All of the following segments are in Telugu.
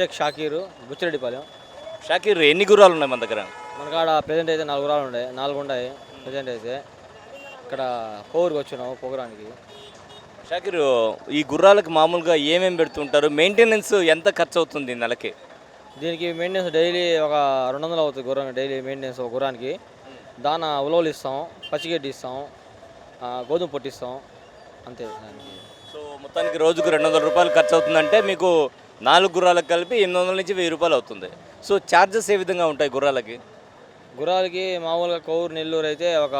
షేక్ షాకీరు బుచ్చిరెడ్డిపాలెం. షాకీర్ ఎన్ని గుర్రాలు ఉన్నాయి మన దగ్గర? మన కాడ ప్రజెంట్ అయితే నాలుగు రాళ్ళు ఉన్నాయి నాలుగు ఉన్నాయి ప్రజెంట్ అయితే. ఇక్కడ కోవూరుకి వచ్చినాము పొగరానికి. షాకీర్ ఈ గుర్రాలకు మామూలుగా ఏమేమి పెడుతుంటారు? మెయింటెనెన్స్ ఎంత ఖర్చు అవుతుంది నెలకి? దీనికి మెయింటెనెన్స్ డైలీ ఒక రెండు వందలు అవుతుంది గుర్రానికి డైలీ మెయింటెనెన్స్ ఒక గుర్రానికి. దాన ఉలవలు ఇస్తాం పచ్చిగడ్డి ఇస్తాం గోధుమ పొట్టు ఇస్తాం. అంతే దానికి. సో మొత్తానికి రోజుకు రెండు వందల రూపాయలు ఖర్చు అవుతుందంటే మీకు నాలుగు గుర్రాలకు కలిపి ఎనిమిది వందల నుంచి వెయ్యి రూపాయలు అవుతుంది. సో ఛార్జెస్ ఏ విధంగా ఉంటాయి గుర్రాలకి? గుర్రాలకి మామూలుగా కోవూరు నెల్లూరు అయితే ఒక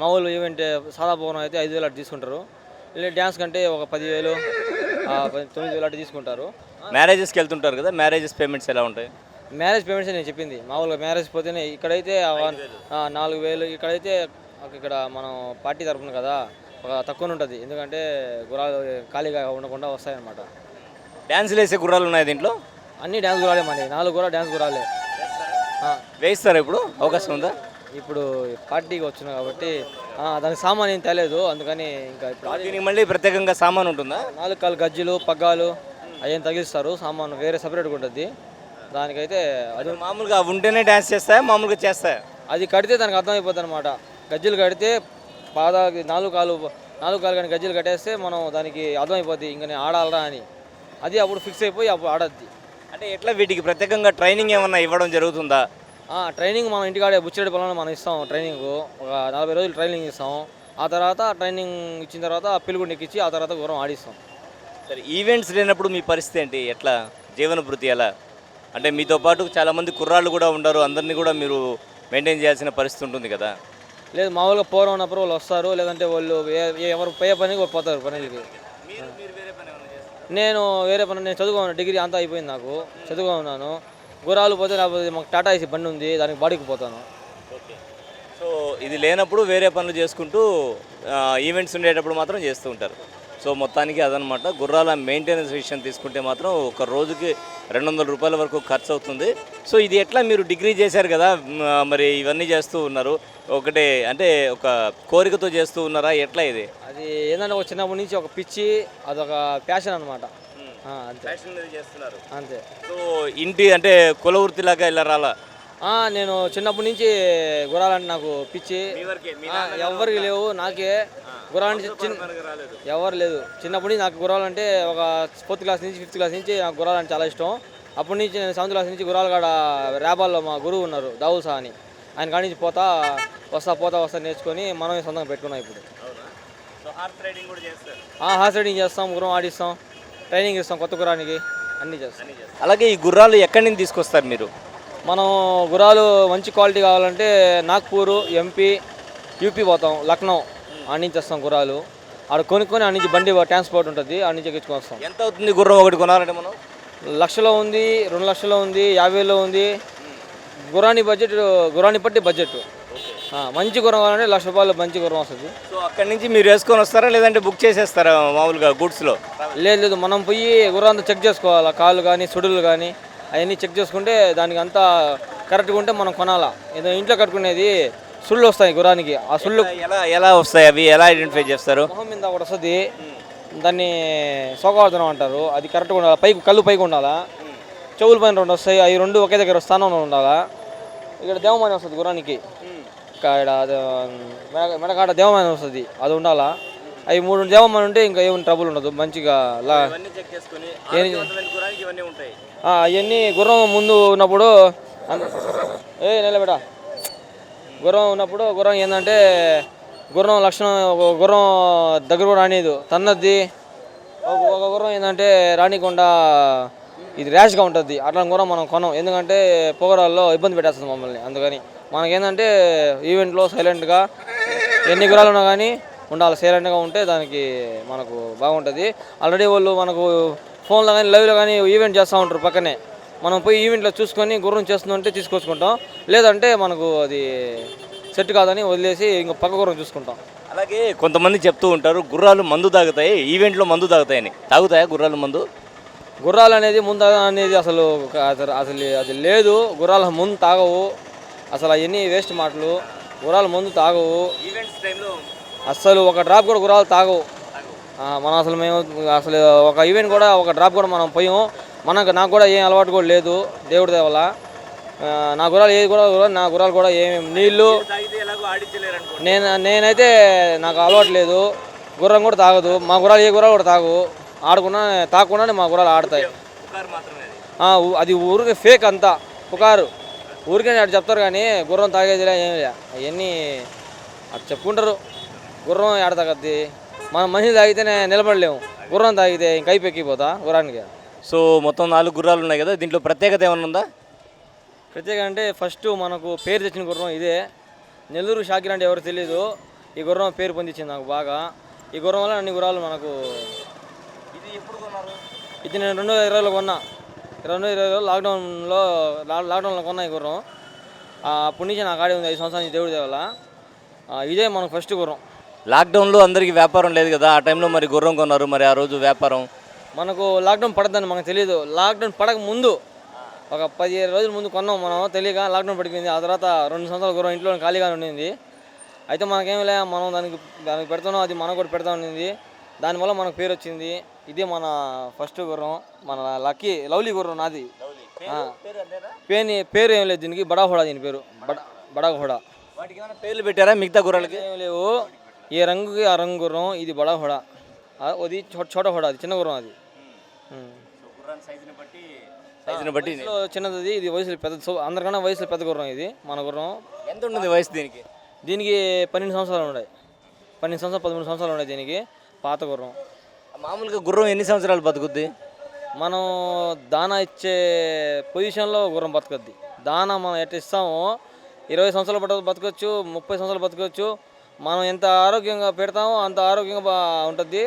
మామూలు ఈవెంట్ సాదా భవనం అయితే ఐదు వేలు అటు తీసుకుంటారు. ఇలా డ్యాన్స్ కంటే ఒక పదివేలు తొమ్మిది వేలు అటు తీసుకుంటారు. మ్యారేజెస్కి వెళ్తుంటారు కదా మ్యారేజెస్ పేమెంట్స్ ఎలా ఉంటాయి? మ్యారేజ్ పేమెంట్స్ నేను చెప్పింది. మామూలుగా మ్యారేజ్ పోతేనే ఇక్కడైతే నాలుగు వేలు ఇక్కడైతే ఇక్కడ మనం పార్టీ తరపున కదా ఒక తక్కువ ఉంటుంది. ఎందుకంటే గుర్రాలు ఖాళీగా ఉండకుండా వస్తాయన్నమాట. డ్యాన్స్లు వేసే గుర్రాలు ఉన్నాయి దీంట్లో? అన్ని డ్యాన్స్ గురాలే మళ్ళీ నాలుగు కూడా డ్యాన్స్ గురాలే వేయిస్తారా ఇప్పుడు? అవకాశం ఉందా? ఇప్పుడు పార్టీకి వచ్చిన కాబట్టి ఆ, దానికి సామాన్ ఏం తెలియదు అందుకని ఇంకా ఇప్పుడు దీనికి మళ్ళీ ప్రత్యేకంగా సామాన్ ఉంటుందా? నాలుగు కాలు గజ్జలు పగ్గాలు అవేం తగిలిస్తారు. సామాను వేరే సపరేట్గా ఉంటుంది. దానికైతే అది అది మామూలుగా అవి ఉంటేనే డ్యాన్స్ చేస్తాయా? మామూలుగా చేస్తాయా? అది కడితే దానికి అర్థమైపోతుంది అనమాట గజ్జలు కడితే పాదాకి నాలుగు కాలు నాలుగు కాలు కానీ గజ్జలు కట్టేస్తే మనం దానికి అర్థమైపోద్ది. ఇంకా నేను ఆడాలరా అని. అది అప్పుడు ఫిక్స్ అయిపోయి అప్పుడు ఆడద్ది. అంటే ఎట్లా వీటికి ప్రత్యేకంగా ట్రైనింగ్ ఏమన్నా ఇవ్వడం జరుగుతుందా? ట్రైనింగ్ మనం ఇంటికాడే బుచ్చిరెడ్డి పొలంలో మనం ఇస్తాం ట్రైనింగ్ ఒక నలభై రోజులు ట్రైనింగ్ ఇస్తాం ఆ తర్వాత ట్రైనింగ్ ఇచ్చిన తర్వాత పిలుగుండి ఎక్కించి ఆ తర్వాత గురం ఆడిస్తాం. సరే ఈవెంట్స్ లేనప్పుడు మీ పరిస్థితి ఏంటి? ఎట్లా? జీవన భృతి ఎలా? అంటే మీతో పాటు చాలామంది కుర్రాళ్ళు కూడా ఉండరు. అందరినీ కూడా మీరు మెయింటైన్ చేయాల్సిన పరిస్థితి ఉంటుంది కదా? లేదు మామూలుగా పూర్వం ఉన్నప్పుడు వాళ్ళు వస్తారు. లేదంటే వాళ్ళు ఏ- ఏ- ఎవరు పోయే పనికి పోతారు పనులకి. నేను వేరే పని నేను చదువుకున్నాను డిగ్రీ అంతా అయిపోయింది నాకు. చదువుకున్నాను గురాలు పోతే లేకపోతే మాకు టాటా ఏసీ బండి ఉంది దానికి బాడీకి పోతాను. సో ఇది లేనప్పుడు వేరే పనులు చేసుకుంటూ ఈవెంట్స్ ఉండేటప్పుడు మాత్రం చేస్తూ ఉంటారు. సో మొత్తానికి అదనమాట. గుర్రాల మెయింటెనెన్స్ విషయం తీసుకుంటే మాత్రం ఒక రోజుకి రెండు వందల రూపాయల వరకు ఖర్చు అవుతుంది. సో ఇది ఎట్లా మీరు డిగ్రీ చేశారు కదా మరి ఇవన్నీ చేస్తూ ఉన్నారు. ఒకటే అంటే ఒక కోరికతో చేస్తూ ఉన్నారా? ఎట్లా ఇది? అది ఏంటంటే ఒక చిన్నప్పటి నుంచి ఒక పిచ్చి అదొక ప్యాషన్ అనమాట అంతే. చేస్తున్నారు. అంతే. సో ఇంటి అంటే కుల వృత్తిలాగా ఇలా రాలా? నేను చిన్నప్పటి నుంచి గురాలంటే నాకు పిచ్చి. ఎవరికి లేవు నాకే. గురాలంటే చిన్న ఎవరు లేదు. చిన్నప్పటి నుంచి నాకు గుర్రాలంటే ఒక ఫోర్త్ క్లాస్ నుంచి ఫిఫ్త్ క్లాస్ నుంచి నాకు గుర్రాలంటే చాలా ఇష్టం. అప్పటి నుంచి నేను సెవెంత్ క్లాస్ నుంచి గుర్రాల కాడ రేబాల్లో మా గురువు ఉన్నారు దావుల్ సా అని. ఆయన కాడి నుంచి పోతా వస్తా పోతా వస్తా నేర్చుకొని మనమే సొంతంగా పెట్టుకున్నాం ఇప్పుడు. హార్స్ రైడింగ్ చేస్తాం గుర్రం ఆడిస్తాం ట్రైనింగ్ ఇస్తాం కొత్త గుర్రానికి అన్నీ చేస్తాం. అలాగే ఈ గుర్రాలు ఎక్కడి నుంచి తీసుకొస్తారు మీరు? మనం గుర్రాలు మంచి క్వాలిటీ కావాలంటే నాగ్పూర్ ఎంపీ యూపీ పోతాం లక్నో. ఆడ నుంచి వస్తాం గుర్రాలు. ఆడ కొనుక్కొని ఆడ నుంచి బండి ట్రాన్స్పోర్ట్ ఉంటుంది. ఆడ నుంచి ఎక్కించుకొని వస్తాం. ఎంత అవుతుంది గుర్రం ఒకటి కొనాలంటే మనం? లక్షలో ఉంది రెండు లక్షలో ఉంది యాభైలో ఉంది. గుర్రాని బడ్జెట్ గుర్రాన్ని బట్టి బడ్జెట్ మంచి గుర్రం కావాలంటే లక్ష రూపాయలు మంచి గుర్రం వస్తుంది. సో అక్కడి నుంచి మీరు వేసుకొని వస్తారా? లేదంటే బుక్ చేసేస్తారా మామూలుగా గూడ్స్లో? లేదు లేదు. మనం పోయి గుర్రం అంతా చెక్ చేసుకోవాలి? కాళ్ళు కానీ సుడులు కానీ అవన్నీ చెక్ చేసుకుంటే దానికి అంతా కరెక్ట్గా ఉంటే మనం కొనాలా? ఏదో ఇంట్లో కట్టుకునేది సుళ్ళు వస్తాయి గుర్రానికి ఆ సుళ్ళు ఎలా ఎలా వస్తాయి అవి? ఎలా ఐడెంటిఫై చేస్తారు? మొహం మీద ఒకటి వస్తుంది. దాన్ని సోకావర్ధనం అంటారు. అది కరెక్ట్గా ఉండాలి? పైకి కళ్ళు పైకి ఉండాలా? చెవుల పైన రెండు వస్తాయి. అవి రెండు ఒకే దగ్గర స్థానంలో ఉండాలా? ఇక్కడ దేవమాని వస్తుంది గుర్రానికి ఇక్కడ మెడకాడ దేవమాని వస్తుంది. అది ఉండాలా? అవి మూడు దేవమాని ఉంటే ఇంకా ఏమి ట్రబుల్ ఉండదు. మంచిగా లా చెక్ చేసుకొని ఇవన్నీ ఉంటాయి. ఆ, అవన్నీ గుర్రం ముందు ఉన్నప్పుడు ఏ నిలబెడ గుర్రం ఉన్నప్పుడు గుర్రం ఏంటంటే గుర్రం లక్షణం గుర్రం దగ్గర రానిదు తన్నది ఒక గుర్రం ఏంటంటే రానికుండా ఇది ర్యాష్గా ఉంటుంది అట్లా గుర్రం మనం కొనం. ఎందుకంటే పొగరాల్లో ఇబ్బంది పెట్టేస్తుంది మమ్మల్ని. అందుకని మనకేంటంటే ఈవెంట్లో సైలెంట్గా ఎన్ని గురాలు ఉన్నా కానీ ఉండాలి. సైలెంట్గా ఉంటే దానికి మనకు బాగుంటుంది. ఆల్రెడీ వాళ్ళు మనకు ఫోన్లో కానీ లైవ్లో కానీ ఈవెంట్ చేస్తూ ఉంటారు పక్కనే. మనం పోయి ఈవెంట్లో చూసుకొని గుర్రం చేస్తుందంటే తీసుకొచ్చుకుంటాం. లేదంటే మనకు అది సెట్ కాదని వదిలేసి ఇంకో పక్క గుర్రం చూసుకుంటాం. అలాగే కొంతమంది చెప్తూ ఉంటారు గుర్రాలు మందు తాగుతాయి ఈవెంట్లో మందు తాగుతాయని. తాగుతాయా గుర్రాలు మందు? గుర్రాలు అనేది ముందు అనేది అసలు అసలు అసలు అది లేదు. గుర్రాల ముందు తాగవు. అసలు అవన్నీ వేస్ట్ మాటలు. గుర్రాల ముందు తాగవు. అస్సలు ఒక డ్రాప్ కూడా గుర్రాలు తాగవు. మనం అసలు మేము అసలు ఒక ఈవెంట్ కూడా ఒక డ్రాప్ కూడా మనం పోయాము మనకు నాకు కూడా ఏం అలవాటు కూడా లేదు దేవుడి దేవల నా గుర్రాలు ఏది కూడా నా గుర్రాలు కూడా ఏమేమి నీళ్ళు నేను నేనైతే నాకు అలవాటు లేదు. గుర్రం కూడా తాగదు. మా గుర్రాలు ఏ గుర్రాలు కూడా తాగు. ఆడకుండా తాగకుండానే మా గుర్రాలు ఆడతాయి. అది ఊరికి ఫేక్ అంతా. పుకారు. ఊరికే అటు చెప్తారు కానీ గుర్రం తాగేదిలే ఏం లే అవన్నీ అటు చెప్పుకుంటారు. గుర్రం ఆడ తాగద్ది మన మనిషి తాగితేనే నిలబడలేము. గుర్రం తాగితే ఇంక అయిపోయిపోతా గుర్రానికి. సో మొత్తం నాలుగు గుర్రాలు ఉన్నాయి కదా దీంట్లో ప్రత్యేకత ఏమైనా ఉందా? ప్రత్యేక అంటే ఫస్ట్ మనకు పేరు తెచ్చిన గుర్రం ఇదే. నెల్లూరు షాకిర్ అంటే ఎవరు తెలియదు ఈ గుర్రం పేరు పొందించింది నాకు బాగా. ఈ గుర్రం వల్ల అన్ని గుర్రాలు మనకు ఇది ఎప్పుడు కొన్నారు? ఇది నేను రెండు వేల ఇరవైలో కొన్నా. రెండు వేల ఇరవైలో లాక్డౌన్లో లాక్డౌన్లో కొన్నా ఈ గుర్రం. అప్పటి నుంచి నాకు ఆడే ఉంది ఐదు సంవత్సరాల నుంచి దేవుడి దేవల. ఇదే మనకు ఫస్ట్ గుర్రం. లాక్డౌన్లో అందరికీ వ్యాపారం లేదు కదా ఆ టైంలో మరి గుర్రం కొన్నారు మరి ఆ రోజు వ్యాపారం. మనకు లాక్డౌన్ పడద్దని మనకు తెలియదు లాక్డౌన్ పడక ముందు ఒక పదిహేను రోజుల ముందు కొన్నాం మనం తెలియక లాక్డౌన్ పడిపోయింది. ఆ తర్వాత రెండు సంవత్సరాల గుర్రం ఇంట్లో ఖాళీగా ఉండింది. అయితే మనకేం లే మనం దానికి దానికి పెడతాను అది మనకు కూడా పెడతా ఉండింది. దానివల్ల మనకు పేరు వచ్చింది. ఇది మన ఫస్ట్ గుర్రం మన లక్కీ లవ్లీ గుర్రం నాది. పేని పేరు ఏం లేదు దీనికి బడా హోడా దీని పేరు. బడా బడా హోడా వాటికి ఏమైనా పేర్లు పెట్టారా మిగతా గుర్రాలకి? ఏం లేవు. ఏ రంగుకి ఆ రంగు గుర్రం ఇది బడా హోడా అది చోట హోడా అది చిన్న గుర్రం అది. సైజుని బట్టి సైజుని బట్టి వయసులో చిన్నది ఇది వయసులో పెద్ద సో అందరికన్నా వయసులో పెద్ద గుర్రం ఇది మన గుర్రం. ఎంత ఉంటుంది వయసు దీనికి? దీనికి పన్నెండు సంవత్సరాలు ఉన్నాయి. పన్నెండు సంవత్సరాలు పదమూడు సంవత్సరాలు ఉన్నాయి దీనికి పాత గుర్రం. మామూలుగా గుర్రం ఎన్ని సంవత్సరాలు బతుకుద్ది? మనం దానా ఇచ్చే పొజిషన్లో గుర్రం బతకద్ది. దానా మనం ఎట్ట ఇస్తామో ఇరవై సంవత్సరాలు పట్ట బతకచ్చు ముప్పై సంవత్సరాలు బతకచ్చు. మనం ఎంత ఆరోగ్యంగా పెడతామో అంత ఆరోగ్యంగా ఉంటుంది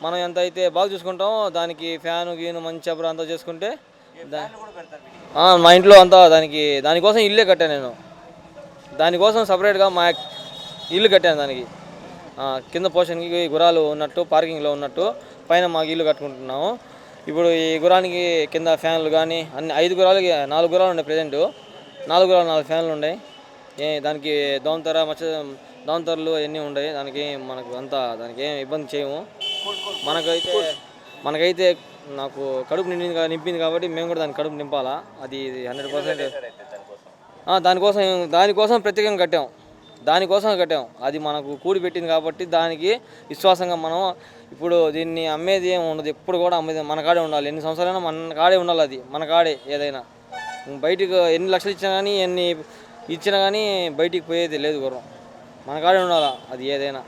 మనం ఎంత అయితే బాగా చూసుకుంటామో దానికి ఫ్యాను గీను మంచి అప్పుడు అంతా చేసుకుంటే దా- మా ఇంట్లో అంతా దానికి దానికోసం ఇల్లే కట్టాను నేను. దానికోసం సపరేట్గా మా ఇల్లు కట్టాను దానికి. కింద పోషన్కి గురాలు ఉన్నట్టు పార్కింగ్లో ఉన్నట్టు పైన మాకు ఇల్లు కట్టుకుంటున్నాము. ఇప్పుడు ఈ గురానికి కింద ఫ్యాన్లు కానీ అన్ని ఐదు గురాలు నాలుగు గురాలు ఉన్నాయి ప్రజెంట్ నాలుగు గురాలు నాలుగు ఫ్యాన్లు ఉన్నాయి. ఏ దానికి దోమతెర మచ్చ దోమతెరలు అవన్నీ ఉన్నాయి దానికి మనకు అంతా దానికి ఏం ఇబ్బంది చేయము. మనకైతే మనకైతే నాకు కడుపు నిండింది నింపింది కాబట్టి మేము కూడా దాని కడుపు నింపాలా. అది హండ్రెడ్ పర్సెంట్. దానికోసం దానికోసం ప్రత్యేకంగా కట్టాం. దానికోసం కట్టాం. అది మనకు కూడి పెట్టింది కాబట్టి దానికి విశ్వాసంగా మనం ఇప్పుడు దీన్ని అమ్మేది ఏమి ఉండదు. ఎప్పుడు కూడా అమ్మేది మన కాడే ఉండాలి. ఎన్ని సంవత్సరాలైనా మన కాడే ఉండాలి అది. మన కాడే ఏదైనా. బయటికి ఎన్ని లక్షలు ఇచ్చినా కానీ ఎన్ని ఇచ్చినా కానీ బయటికి పోయేది లేదు గుర్రం. మన కాడే ఉండాలా అది ఏదైనా.